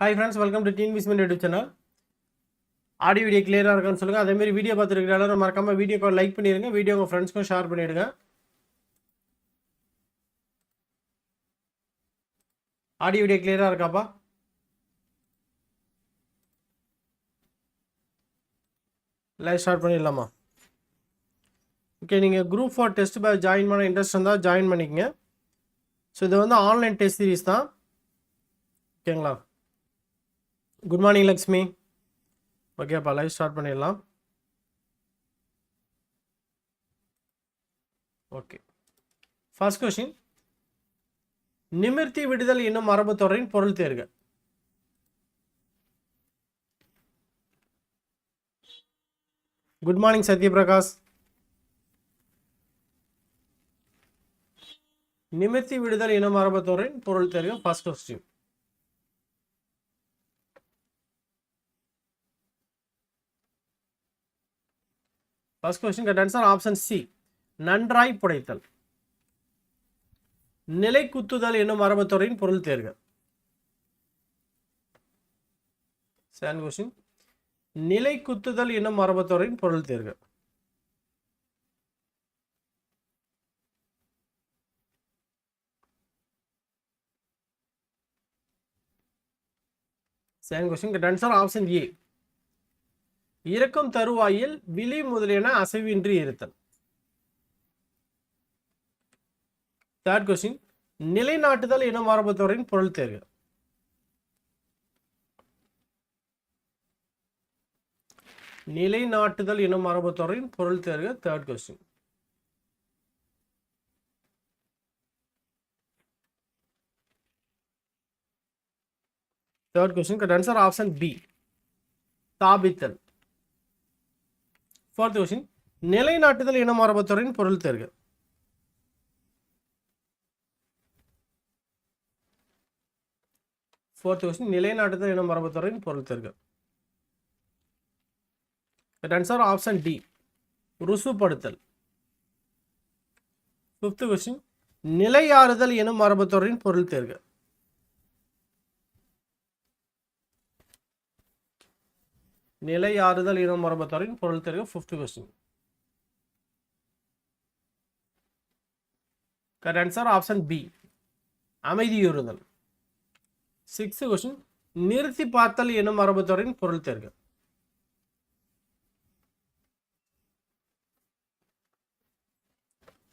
Hi friends welcome to டீன் விஸ்மெண்ட் YouTube channel audio video கிளியராக இருக்கான்னு சொல்லுங்கள் அதேமாரி வீடியோ பார்த்துருக்கிற எல்லாரும் மறக்காமல் வீடியோக்கு லைக் பண்ணிடுங்க வீடியோ உங்கள் ஃப்ரெண்ட்ஸ்க்கும் ஷேர் பண்ணிவிடுங்க ஆடியோ வீடியோ கிளியராக இருக்காப்பா? லைவ் ஸ்டார்ட் பண்ணிடலாமா? ஓகே நீங்கள் group for test by join பண்ண இன்ட்ரெஸ்ட் இருந்தால் ஜாயின் பண்ணிக்கங்க. ஸோ இது வந்து ஆன்லைன் டெஸ்ட் சீரிஸ் தான். ஓகேங்களா குட் மார்னிங் லக்ஷ்மி ஓகே அப்பா லைவ் ஸ்டார்ட் பண்ணிடலாம். ஓகே ஃபர்ஸ்ட் கொஷின் நிமிர்த்தி விடுதல் என்னும் மரபுத்தொடரின் பொருள் தேர்க. Good morning Sathyaprakash. நிமிர்த்தி விடுதல் இன மரபுத்தொடரின் பொருள் தெரியும் first question first question correct answer option C நன்றாய் புடைத்தல். நிலை குத்துதல் என்னும் மரபுத்துறையின் பொருள் தேர்க. செகண்ட் கொஸ்டின் நிலை குத்துதல் என்னும் மரபுத்துறையின் பொருள் தேர்க. Second question correct answer option A இறக்கும் தருவாயில் விழி முதலியன அசைவின்றி இருத்தல். தேர்ட் கொஸ்டின் நிலைநாட்டுதல் இன மரபுத்தொடரின் பொருள் தேர்வு நிலைநாட்டுதல் இன மரபுத்தொடரின் பொருள் தேர்வு third question third question correct answer option B தாபித்தல். Fourth question நிலைநாட்டுதல் இன மரபுத்துறையின் பொருள் தேர்க. ஃபோர்த் கொஸ்டின் நிலைநாட்டுதல் இன மரபுத்துறையின் பொருள் தேர்க. ஆன்சர் ஆப்ஷன் டி ருசுப்படுத்தல். ஃபிஃப்த் கொஸ்டின் நிலையாறுதல் எனும் மரபுத்துறையின் பொருள் தேர்க. நிலையாறுதல் இனம் மரபத்தாரின் பொருள் தெரிவு fifth question correct answer option B அமைதியுறுதல். Sixth question நிறுத்தி பார்த்தல் எனும் மரபுத்தொடரின் பொருள் தேர்க.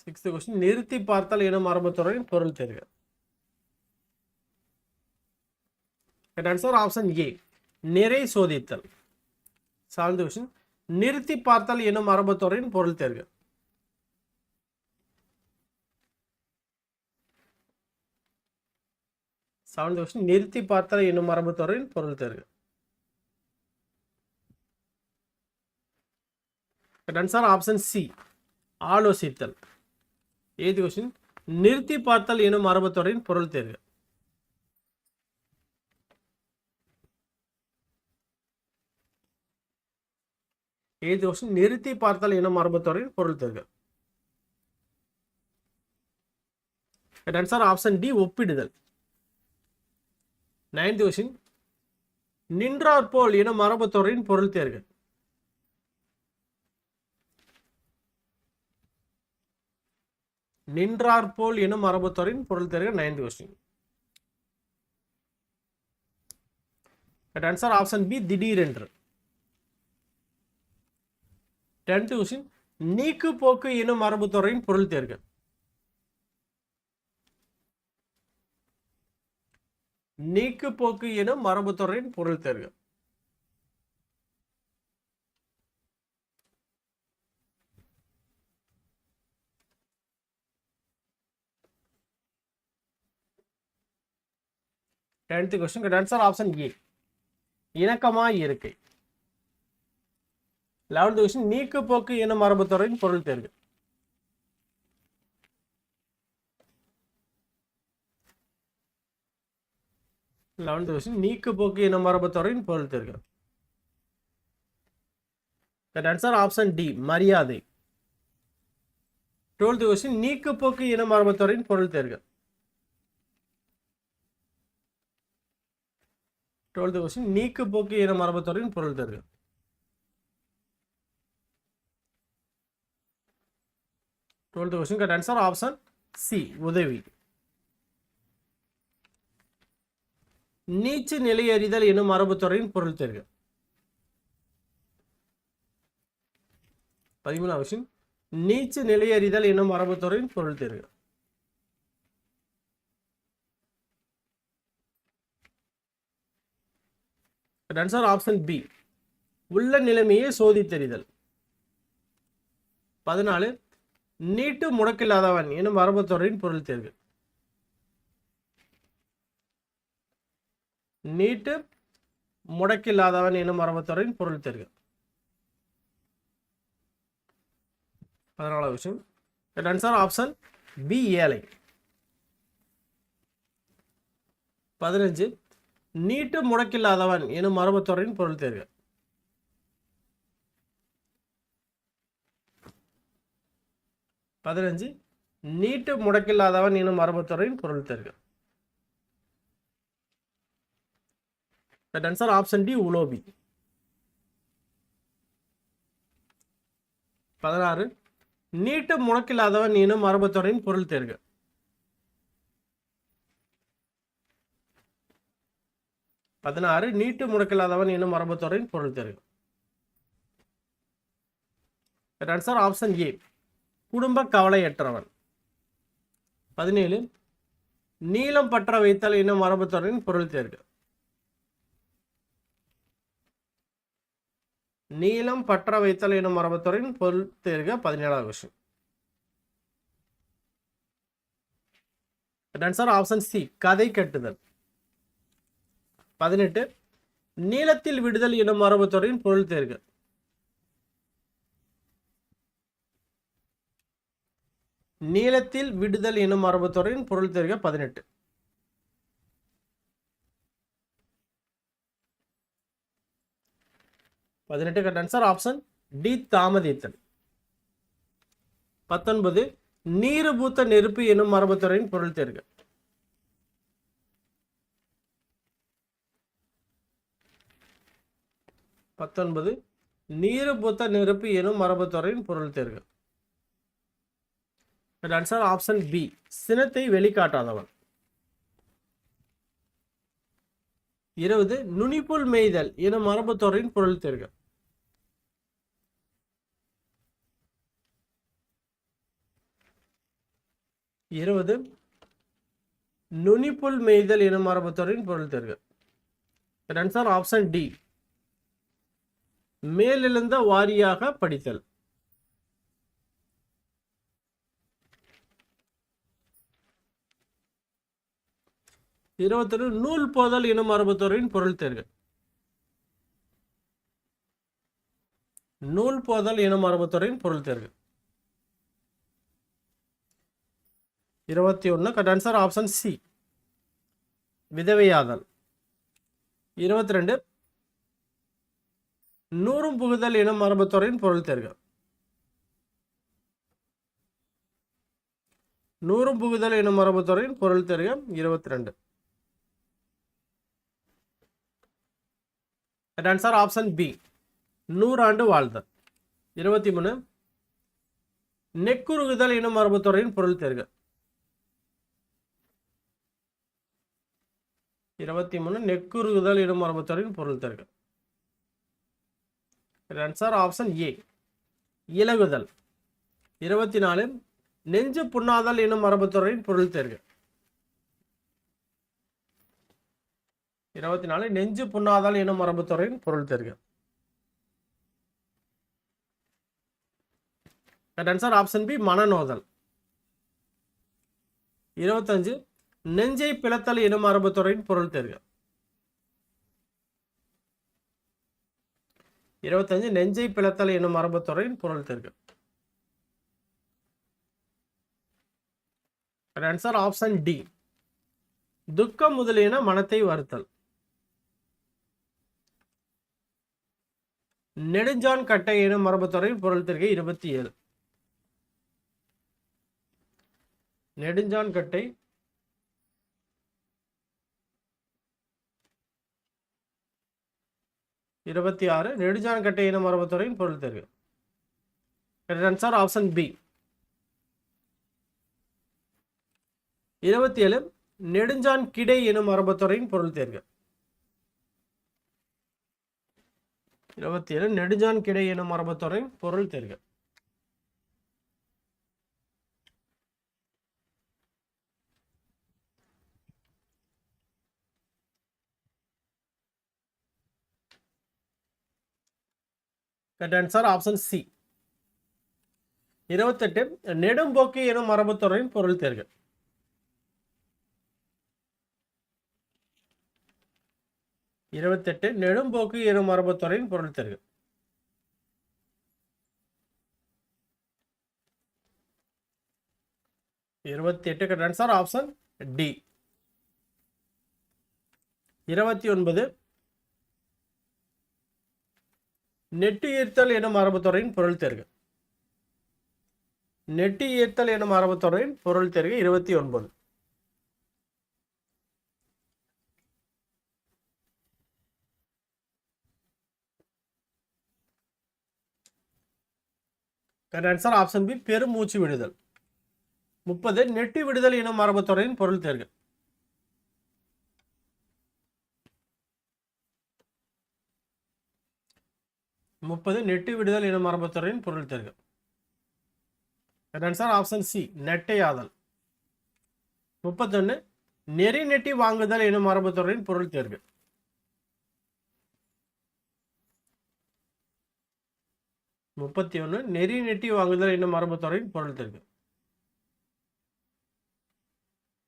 சிக்ஸ்த் கொஸ்டின் நிறுத்தி பார்த்தல் எனும் மரபுத்தொடரின் பொருள் தேர்க. கரெக்ட் ஆன்சர் ஆப்ஷன் ஏ நிறை சோதித்தல். செவன்த் கொஸ்டின் நிறுத்தி பார்த்தல் எனும் மரபுத்துறையின் பொருள் தேர்க செவன்த் கொஸ்டின் நிறுத்தி பார்த்தல் எனும் மரபுத்துறையின் பொருள் தேர்க ஆன்சர் ஆப்ஷன் சி ஆலோசித்தல். ஏது கொஸ்டின் நிறுத்தி பார்த்தல் எனும் மரபுத்துறையின் பொருள் தேர்க ஏது கொஸ்டின் நிறுத்தி பார்த்தால் இன மரபுத்துறையின் பொருள் தேர்க. ஆன்சர் ஆப்ஷன் டி ஒப்பிடுதல். நைன்த் கொஸ்டின் நின்றார் போல் இன மரபுத்துறையின் பொருள் தேர்க. நின்றார் போல் எனும் மரபுத்துறையின் பொருள் தேர்க ninth question answer option B திடீரென்று. டென்த் கொஸ்டின் நீக்கு போக்கு எனும் மரபுத்துறையின் பொருள் தேர்க. நீக்கு போக்கு எனும் மரபுத்துறையின் பொருள் தேர்க. Tenth question answer option A இணக்கமா இருக்கை. லெவன்த் கொஸ்டின் நீக்கு போக்கு எனும் மரபுத்துறையின் பொருள் தேர்வு. லெவன்த் கொஸ்டின் நீக்கு போக்கு எனும் மரபுத்துறையின் பொருள் தேர்க ஆன்சர் ஆப்ஷன் டி மரியாதை. டுவெல்த் கொஸ்டின் நீக்கு போக்கு எனும் மரபுத்துறையின் பொருள் தேர்வு. டுவெல்த் கொஸ்டின் நீக்கு போக்கு என மரபுத்துறையின் பொருள் தேர்வு. Twelfth question correct answer option C உதவி. நீச்சு நிலையறிதல் எனும் மரபுத்துறையின் பொருள் தருக. பதிமூணாம் கொஸ்டின் நீச்சு நிலையறிதல் எனும் மரபுத்துறையின் பொருள் தருக. ஆன்சர் ஆப்ஷன் பி உள்ள நிலைமையை சோதித்தறிதல். பதினாலு நீட்டு முடக்கில்லாதவன் எனும் வரம்புத்துறையின் பொருள் தேர்வு. நீட்டு முடக்கில்லாதவன் எனும் வரம்புத்துறையின் பொருள் தேர்வு. பதினாலாவது விஷயம். ஆன்சர் ஆப்ஷன் பி ஏழை. பதினஞ்சு நீட்டு முடக்கில்லாதவன் எனும் மரபுத்துறையின் பொருள் தேர்வு. பதினஞ்சு நீட்டு முடக்கில்லாதவன் எனும் மரபுத்துறையின் பொருள் தேர்வு ஆன்சர் ஆப்ஷன் டி உலோபி. பதினாறு நீட்டு முடக்கில்லாதவன் எனும் மரபுத்துறையின் பொருள் தேர்க பதினாறு நீட்டு முடக்கில்லாதவன் எனும் மரபுத்துறையின் பொருள் தேர்க ஆன்சர் ஆப்ஷன் ஏ குடும்ப கவலையற்றவன். பதினேழு நீளம் பற்ற வைத்தல் என்னும் மரபுத்தொடரின் பொருள் தேர்வு நீளம் பற்ற வைத்தல் என்னும் மரபுத்துறையின் பொருள் தேர்க பதினேழாவது விஷயம் ஆன்சர் ஆப்ஷன் சி கதை கட்டுதல். பதினெட்டு நீளத்தில் விடுதல் எனும் மரபுத்துறையின் பொருள் தேர்க. நீளத்தில் விடுதல் எனும் மரபுத்துறையின் பொருள் தேர்க பதினெட்டு. பதினெட்டு கரெக்ட் ஆன்சர் ஆப்ஷன் டி தாமதித்தல் பத்தொன்பது நீருபூத்த நெருப்பு எனும் மரபுத்துறையின் பொருள் தேர்க. பத்தொன்பது நீரு பூத்த நெருப்பு எனும் மரபுத்துறையின் பொருள் தேர்க. ஆன்சர் ஆப்ஷன் பி சினத்தை வெளிக்காட்டாதவன். இருபது நுனிப்புல் மேய்தல் எனும் மரபுத்துறையின் பொருள் தேர்க இருபது நுனிப்புல் மேய்தல் எனும் மரபுத்துறையின் பொருள் தேர்க ஆன்சர் ஆப்ஷன் டி மேலெழுந்த வாரியாக படித்தல். இருபத்தொரு நூல் போதல் இனம் மரபுத்துறையின் பொருள் தேர்வு நூல் போதல் இன மரபுத்துறையின் பொருள் தேர்வு இருபத்தி ஒன்று கட் ஆன்சர் ஆப்ஷன் சி. விதவையாதல். இருபத்தி ரெண்டு நூறும் புகுதல் இனம் மரபுத்துறையின் பொருள் தேர்க. நூறும் புகுதல் இனம் மரபுத்துறையின் பொருள் தேர்க. இருபத்தி ரெண்டு ஆன்சர் ஆப்ஷன் பி நூறாண்டு வாழ்தல். இருபத்தி மூணு. நெக்குருகுதல் இன மரபுத்துறையின் பொருள் தேர்க. இருபத்தி மூணு. நெக்குருகுதல் எனும் மரபுத்துறையின் பொருள் தேர்க. ஆன்சர் ஆப்ஷன் ஏ இலகுதல். இருபத்தி நாலு. நெஞ்சு புண்ணாதல் இன மரபுத்துறையின் பொருள் தேர்க. இருபத்தி நாலு நெஞ்சு புண்ணாதல் மரபு மரபுத்துறையின் பொருள் தேர்க ஆன்சர் ஆப்ஷன் பி மனநோதல். இருபத்தஞ்சு நெஞ்சை பிளத்தல் மரபு மரபுத்துறையின் பொருள் தெரிக இருபத்தஞ்சு நெஞ்சை பிளத்தல் எனும் மரபுத்துறையின் பொருள் தெரிக ஆன்சர் ஆப்ஷன் டி துக்கம் முதலியன மனத்தை வருத்தல். நெடுஞ்சான் கட்டை எனும் மரபுத்துறையின் பொருள் தேர்க இருபத்தி ஏழு. நெடுஞ்சான் கட்டை இருபத்தி ஆறு. நெடுஞ்சான் கட்டை எனும் மரபுத்துறையின் பொருள் தேர்வு ஆன்சர் ஆப்ஷன் பி இருபத்தி ஏழு. நெடுஞ்சான் கிடை எனும் மரபுத்துறையின் பொருள் தேர்க. இருபத்தி ஏழு நெடுஞ்சான் கிடை எனும் மரபுத்துறையின் பொருள் தேர்க. ஆன்சர் ஆப்ஷன் சி இருபத்தெட்டு நெடும்போக்கு எனும் மரபுத்துறையின் பொருள் தேர்வு இருபத்தெட்டு நெடும்போக்கு எனும் மரபுத்துறையின் பொருள் தேர்வு இருபத்தி எட்டுக்கு ஆன்சர் ஆப்ஷன் டி இருபத்தி ஒன்பது நெட்டு ஈர்த்தல் எனும் மரபுத்துறையின் பொருள் தேர்வு நெட்டு ஈர்த்தல் எனும் மரபுத்துறையின் பொருள் தேர்வு இருபத்தி ஒன்பது. ஆன்சர் ஆப்ஷன் பி பெருமூச்சு விடுதல். முப்பது நெட்டி விடுதல் எனும் மரபுத்துறையின் பொருள் தேர்வு முப்பது நெட்டி விடுதல் எனும் மரபுத்துறையின் பொருள் தேர்வு ஆன்சர் ஆப்ஷன் சி நெட்டையாதல். முப்பத்தொன்னு நெறி நெட்டி வாங்குதல் எனும் மரபுத்துறையின் பொருள் தேர்வு முப்பத்தி ஒன்று நெறி நெட்டி வாங்குதல் என்னும் மரபுத்துறையின் பொருள் தெரியும்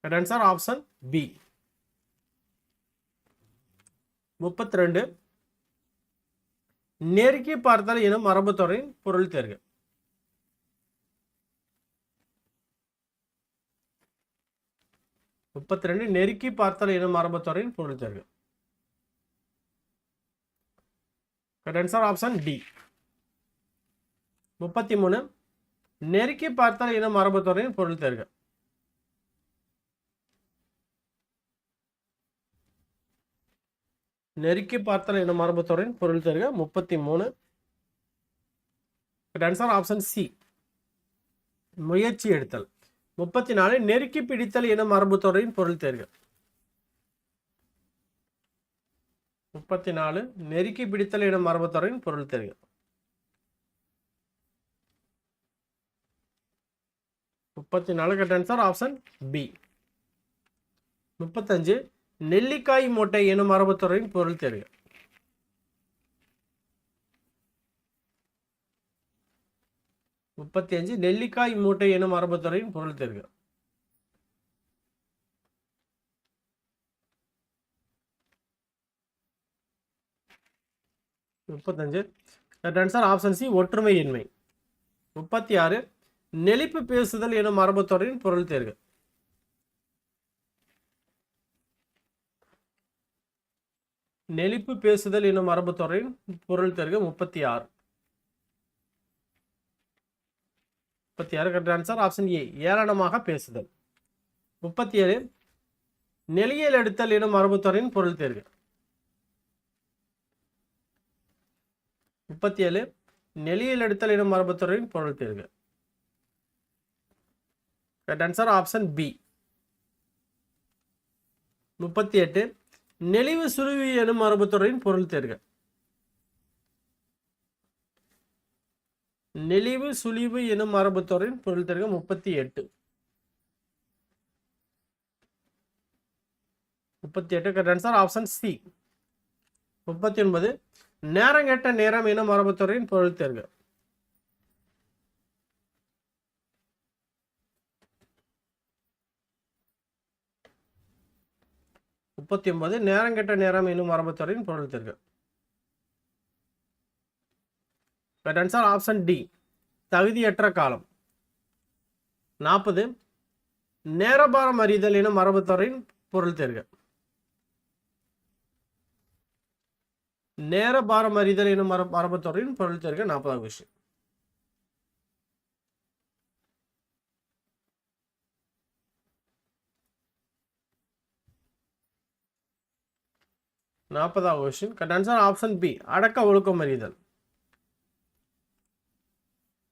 ஆன்சர் ஆப்ஷன் பி முப்பத்தி ரெண்டு நெருக்கி பார்த்தல் எனும் மரபுத்துறையின் பொருள் தேர்வு முப்பத்தி ரெண்டு நெருக்கி பார்த்தல் எனும் மரபுத்துறையின் பொருள் தேர்வு ஆன்சர் ஆப்ஷன் டி முப்பத்தி மூணு. நெருக்கி பார்த்தால் இன மரபுத்துறையின் பொருள் தேர்க. நெருக்கி பார்த்தால் இன மரபுத்துறையின் பொருள் தேர்க. முப்பத்தி மூணு. ஆன்சர் ஆப்ஷன் சி முயற்சி எடுத்தல். முப்பத்தி நாலு. நெருக்கி பிடித்தல் என மரபுத்துறையின் பொருள் தேர்க. முப்பத்தி நாலு. நெருக்கி பிடித்தல் என மரபுத்துறையின் பொருள் தேர்க. முப்பத்தி நாலு கரெக்ட் ஆன்சர் ஆப்ஷன் பி முப்பத்தஞ்சு நெல்லிக்காய் மூட்டை எனும் மரபுத்துறையின் பொருள் தேர்வு முப்பத்தி அஞ்சு நெல்லிக்காய் மூட்டை எனும் மரபுத்துறையின் பொருள் தேர்வு முப்பத்தஞ்சு ஆன்சர் ஆப்ஷன் சி ஒற்றுமை இன்மை முப்பத்தி ஆறு நெளிப்பு பேசுதல் எனும் மரபுத்துறையின் பொருள் தேர்வு நெளிப்பு பேசுதல் எனும் மரபுத்துறையின் பொருள் தேர்வு முப்பத்தி ஆறு முப்பத்தி ஆறு கரெக்ட் ஆன்சர் ஆப்ஷன் ஏ ஏளனமாக பேசுதல். முப்பத்தி ஏழு நெளியல் எடுத்தல் எனும் மரபுத்துறையின் பொருள் தேர்வு முப்பத்தி ஏழு நெளியல் எடுத்தல் எனும் மரபுத்துறையின் பொருள் தேர்வு ஆன்சர் ஆப்ஷன் பி முப்பத்தி எட்டு. நெளிவு சுருவி எனும் மரபுத்துறையின் பொருள் தேர்க நெளிவு சுழிவு எனும் மரபுத்துறையின் பொருள் தேர்க முப்பத்தி எட்டு. முப்பத்தி எட்டு ஆன்சர் ஆப்ஷன் சி முப்பத்தி ஒன்பது. நேரங்கெட்ட நேரம் எனும் மரபுத்துறையின் பொருள் தேர்க முப்பத்தி ஒன்பது நேரம் கெட்ட நேரம் என்னும் மரபுத்துறையின் பொருள் தெர்க. ஆன்சர் ஆப்ஷன் டி தகுதியற்ற காலம். நாற்பது நேரபாரம் அறிதல் எனும் மரபுத்துறையின் பொருள் தெர்க. நேரபாரம் அறிதல் எனும் மர மரபுத்துறையின் பொருள் தெர்க நாற்பதாவது விஷயம் நாற்பதாவது question correct answer option B அடக்க ஒழுக்கம் அறிதல்.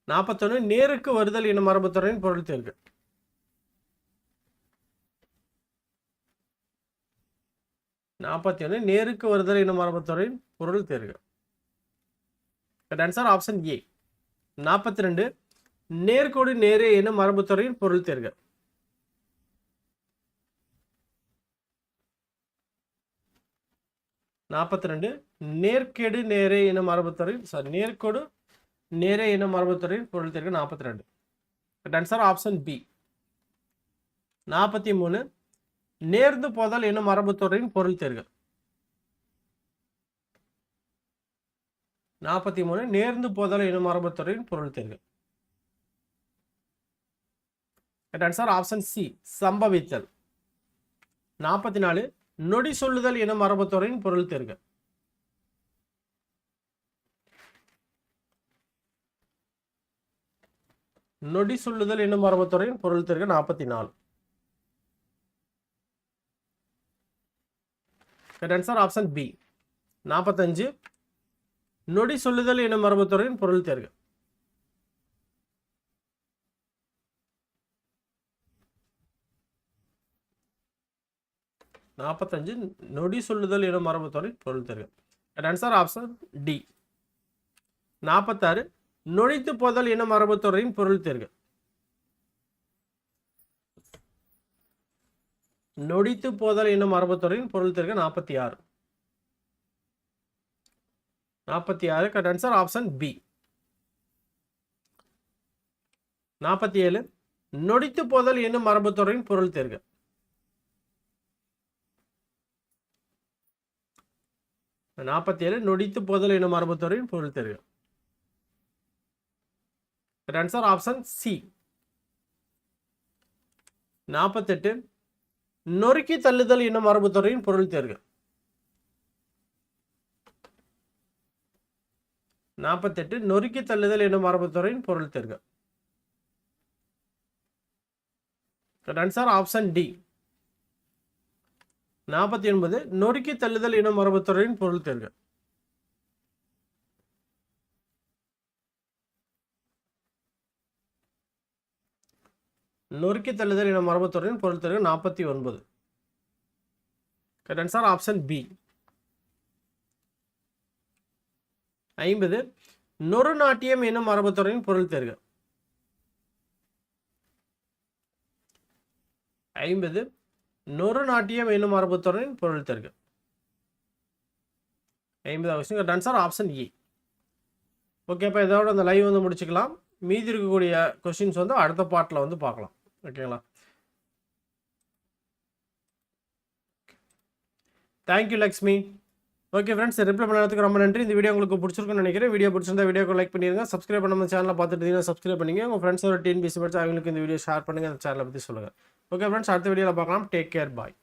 நாற்பத்தொன்று நேருக்கு வருதல் என மரபுத்துறையின் பொருள் தேர்வு. நாற்பத்தி ஒன்று நேருக்கு வருதல் எனும் மரபுத்துறையின் பொருள் தேர்வு. கரெக்ட் ஆன்சர் ஆப்ஷன் ஏ நாற்பத்தி ரெண்டு நேர்கோடு நேரே என மரபுத்துறையின் பொருள் தேர்வு. நாற்பத்தி ரெண்டு நேர்கேடு நேரே இன மரபுத்துறையில் சாரி நேர்கோடு நேரே இன மரபுத்துறையில் பொருள் தேர்வு நாற்பத்தி ரெண்டு ஆன்சர் ஆப்ஷன் பி நாற்பத்தி மூணு நேர்ந்து போதல் எனும் மரபுத்துறையின் பொருள் தெருக. நாற்பத்தி மூணு நேர்ந்து போதல் எனும் மரபுத்துறையின் பொருள் தேர்க. ஆன்சர் ஆப்ஷன் சி சம்பவித்தல். நாற்பத்தி நாலு நொடி சொல்லுதல் என மரபுத்துறையின் பொருள் தேர்க. நொடி சொல்லுதல் என்னும் மரபுத்துறையின் பொருள் தேர்க நாற்பத்தி நாலு ஆன்சர் ஆப்ஷன் பி நாற்பத்தஞ்சு நொடி சொல்லுதல் எனும் மரபுத்துறையின் பொருள் தேர்க. நாற்பத்தஞ்சு நொடி சொல்லுதல் எனும் மரபுத்துறை பொருள் தேர்க. ஆன்சர் ஆப்ஷன் டி நாற்பத்தாறு நொழித்து போதல் இன மரபுத்துறையின் பொருள் தேர்க. நொடித்து போதல் என்னும் மரபுத்துறையின் பொருள் தேர்க நாற்பத்தி ஆறு நாற்பத்தி ஆறு கட் ஆன்சர் ஆப்ஷன் பி நாற்பத்தி ஏழு நொடித்து போதல் என்னும் மரபுத்துறையின் பொருள் தேர்க. நாற்பத்தி ஏழு நொடித்து போதல் எனும் மரபுத்துறையின் பொருள் தேர்க ஆன்சர் ஆப்ஷன் சி நாற்பத்தெட்டு நொறுக்கி தள்ளுதல் என்னும் மரபுத்துறையின் பொருள் தேர்க நாற்பத்தெட்டு நொறுக்கி தள்ளுதல் என்னும் மரபுத்துறையின் பொருள் தேர்க ஆன்சர் ஆப்ஷன் டி நாற்பத்தி ஒன்பது நொறுக்கி தள்ளுதல் இன மரபுத்துறையின் பொருள் தேர்வு நொறுக்கி தள்ளுதல் இன மரபுத்துறையின் பொருள் தேர்வு நாற்பத்தி ஒன்பது. ஆன்சர் ஆப்ஷன் பி ஐம்பது நொறு நாட்டியம் என்னும் மரபுத்துறையின் பொருள் தேர்க. ஐம்பது நொறு நாட்டியம் என்னும் மரபுத்துறையின் பொருள் தேர்க. ஐம்பதாவது கொஸ்டின் ஆன்சர் ஆப்ஷன் இ ஓகே இப்போ இதோட அந்த லைவ் வந்து முடிச்சுக்கலாம். மீதி இருக்கக்கூடிய கொஸ்டின்ஸ் வந்து அடுத்த பாட்டில் வந்து பார்க்கலாம். ஓகேங்களா thank you Lakshmi okay friends reply பண்ணுறதுக்கு ரொம்ப நன்றி. இந்த வீடியோ உங்களுக்கு பிடிச்சிருக்குன்னு நினைக்கிறேன். வீடியோ பிடிச்சிருந்தா வீடியோக்கு லைக் பண்ணிடுங்க சப்ஸ்கிரைப் பண்ண சேனலை பார்த்துட்டு சப்ஸ்கிரைப் பண்ணிங்க உங்கள் ஃப்ரெண்ட்ஸோட டிஎன்பிசி படிச்சு அவங்களுக்கு இந்த வீடியோ ஷேர் பண்ணுங்கள் அந்த சேனலை பற்றி சொல்லுங்கள் ஓகே ஃப்ரெண்ட்ஸ் அடுத்த வீடியோவில் பார்க்கலாம். Take care bye